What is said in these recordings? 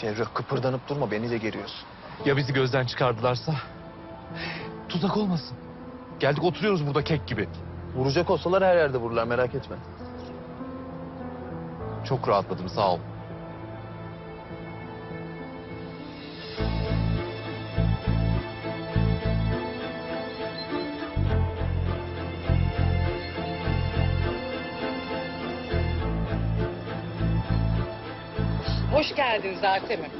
Ferruh kıpırdanıp durma beni de geriyorsun. Ya bizi gözden çıkardılarsa? Tuzak olmasın. Geldik oturuyoruz burada kek gibi. Vuracak olsalar her yerde vururlar merak etme. Çok rahatladım sağ ol. Hoş geldiniz Artemim.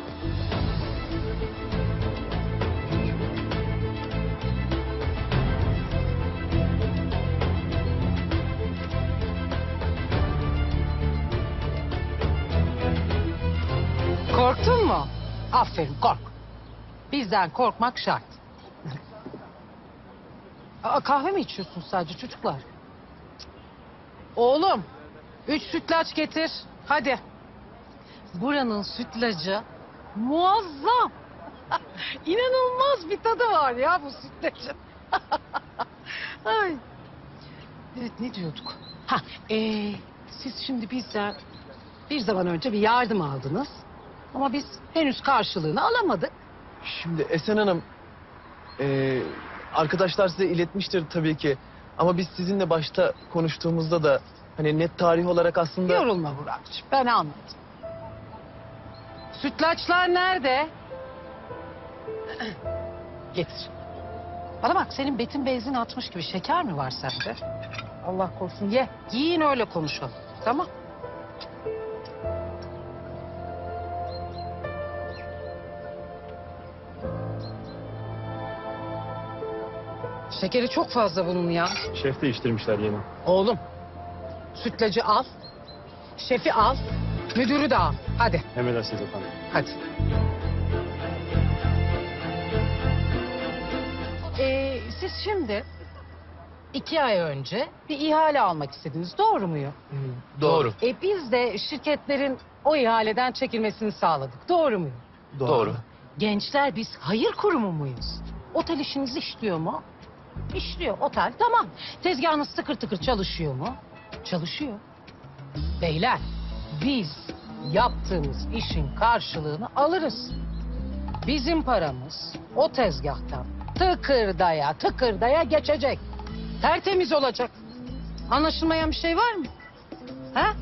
Korktun mu? Aferin kork. Bizden korkmak şart. Aa, kahve mi içiyorsun sadece çocuklar? Oğlum, üç sütlaç getir. Hadi. Buranın sütlacı muazzam. İnanılmaz bir tadı var ya bu sütlacın. Ay. Evet ne diyorduk? Ha, ee, siz şimdi bizden bir zaman önce bir yardım aldınız. Ama biz henüz karşılığını alamadık. Şimdi Esen Hanım... eee, arkadaşlar size iletmiştir tabii ki. Ama biz sizinle başta konuştuğumuzda da... Hani net tarih olarak aslında... Yorulma Burak'cığım ben anladım. Sütlaçlar nerede? Getir. Bana bak senin betin benzin atmış gibi şeker mi var sende? Allah korusun ye. Yiyin öyle konuşalım. Tamam. Şekeri çok fazla bunun ya. Şef değiştirmişler yeni. Oğlum sütlacı al. Şefi al. Müdürü de al. Hadi. Emredersiniz efendim. Hadi. Ee, siz şimdi iki ay önce bir ihale almak istediniz. Doğru muyum? Doğru. E, biz de şirketlerin o ihaleden çekilmesini sağladık. Doğru muyum? Doğru. Gençler biz hayır kurumu muyuz? Otel işiniz işliyor mu? İşliyor otel tamam. Tezgahınız tıkır tıkır çalışıyor mu? Çalışıyor. Beyler biz yaptığımız işin karşılığını alırız. Bizim paramız o tezgahtan tıkırdaya tıkırdaya geçecek. Tertemiz olacak. Anlaşılmayan bir şey var mı? Ha?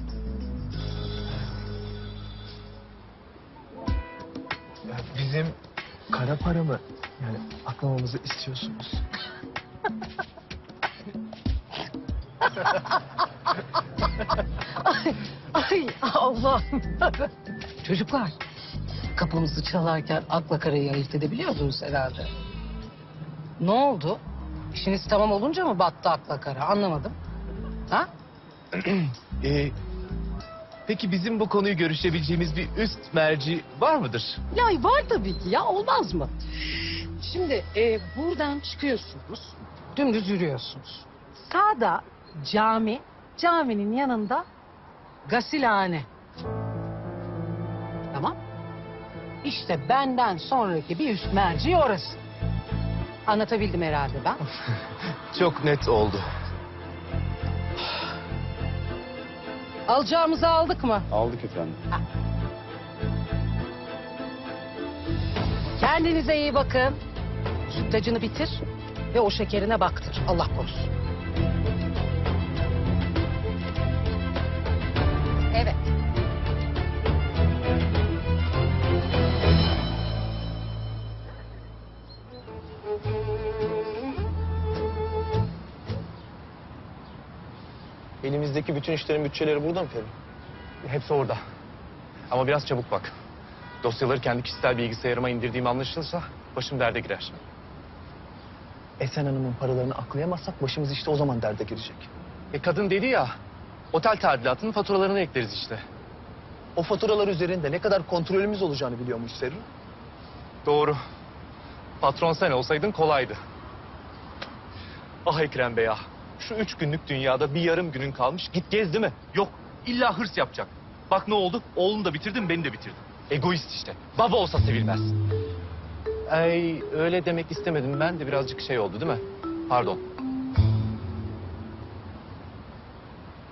Ya bizim kara para mı? Yani aklamamızı istiyorsunuz. Ay Allah'ım. Çocuklar kapımızı çalarken akla karayı ayırt edebiliyordunuz herhalde. Ne oldu? İşiniz tamam olunca mı battı akla kara? Anlamadım. Ha? Ee, peki bizim bu konuyu görüşebileceğimiz bir üst merci var mıdır? Ya var tabii ki ya olmaz mı? Şimdi e, buradan çıkıyorsunuz. Dümdüz yürüyorsunuz. Sağda cami, caminin yanında gasilhane. Tamam. İşte benden sonraki bir üst merci orası. Anlatabildim herhalde ben. Çok net oldu. Alacağımızı aldık mı? Aldık efendim. Kendinize iyi bakın. Sütlacını bitir ve o şekerine baktır. Allah korusun. Elimizdeki bütün işlerin bütçeleri burada mı Ferruh? Hepsi orada. Ama biraz çabuk bak. Dosyaları kendi kişisel bilgisayarıma indirdiğim anlaşılırsa başım derde girer. Esen Hanım'ın paralarını aklayamazsak başımız işte o zaman derde girecek. E kadın dedi ya, otel tadilatının faturalarını ekleriz işte. O faturalar üzerinde ne kadar kontrolümüz olacağını biliyor muyuz Ferruh? Doğru. Patron sen olsaydın kolaydı. Ah Ekrem Bey ah. Şu üç günlük dünyada bir yarım günün kalmış. Git gez değil mi? Yok. İlla hırs yapacak. Bak ne oldu? Oğlunu da bitirdin, beni de bitirdin. Egoist işte. Baba olsa sevilmez. Ay öyle demek istemedim. Ben de birazcık şey oldu değil mi? Pardon.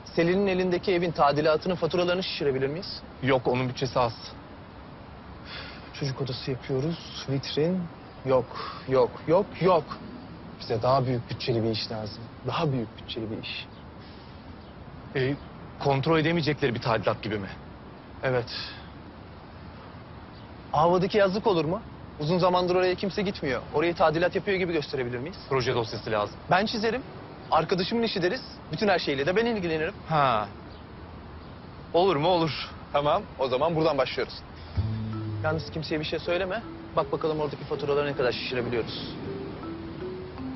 Selin'in elindeki evin tadilatının faturalarını şişirebilir miyiz? Yok onun bütçesi az. Çocuk odası yapıyoruz. Vitrin. Yok, yok, yok, yok. Bize daha büyük bütçeli bir iş lazım. Daha büyük bütçeli bir iş. E, kontrol edemeyecekleri bir tadilat gibi mi? Evet. Ava'daki yazlık olur mu? Uzun zamandır oraya kimse gitmiyor. Orayı tadilat yapıyor gibi gösterebilir miyiz? Proje dosyası lazım. Ben çizerim. Arkadaşımın işi deriz. Bütün her şeyle de ben ilgilenirim. Ha. Olur mu olur. Tamam. O zaman buradan başlıyoruz. Yalnız kimseye bir şey söyleme. Bak bakalım oradaki faturaları ne kadar şişirebiliyoruz.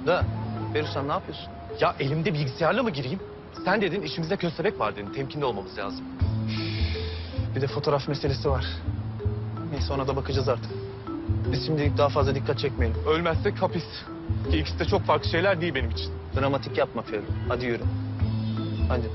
Da, Feruzhan ne yapıyorsun? Ya elimde bilgisayarla mı gireyim? Sen dedin işimizde köstebek var dedin. Temkinli olmamız lazım. Bir de fotoğraf meselesi var. Neyse ona da bakacağız artık. Biz şimdilik daha fazla dikkat çekmeyelim. Ölmezsek hapis. Ki ikisi de çok farklı şeyler değil benim için. Dramatik yapma Ferru. Hadi yürü. Hadi.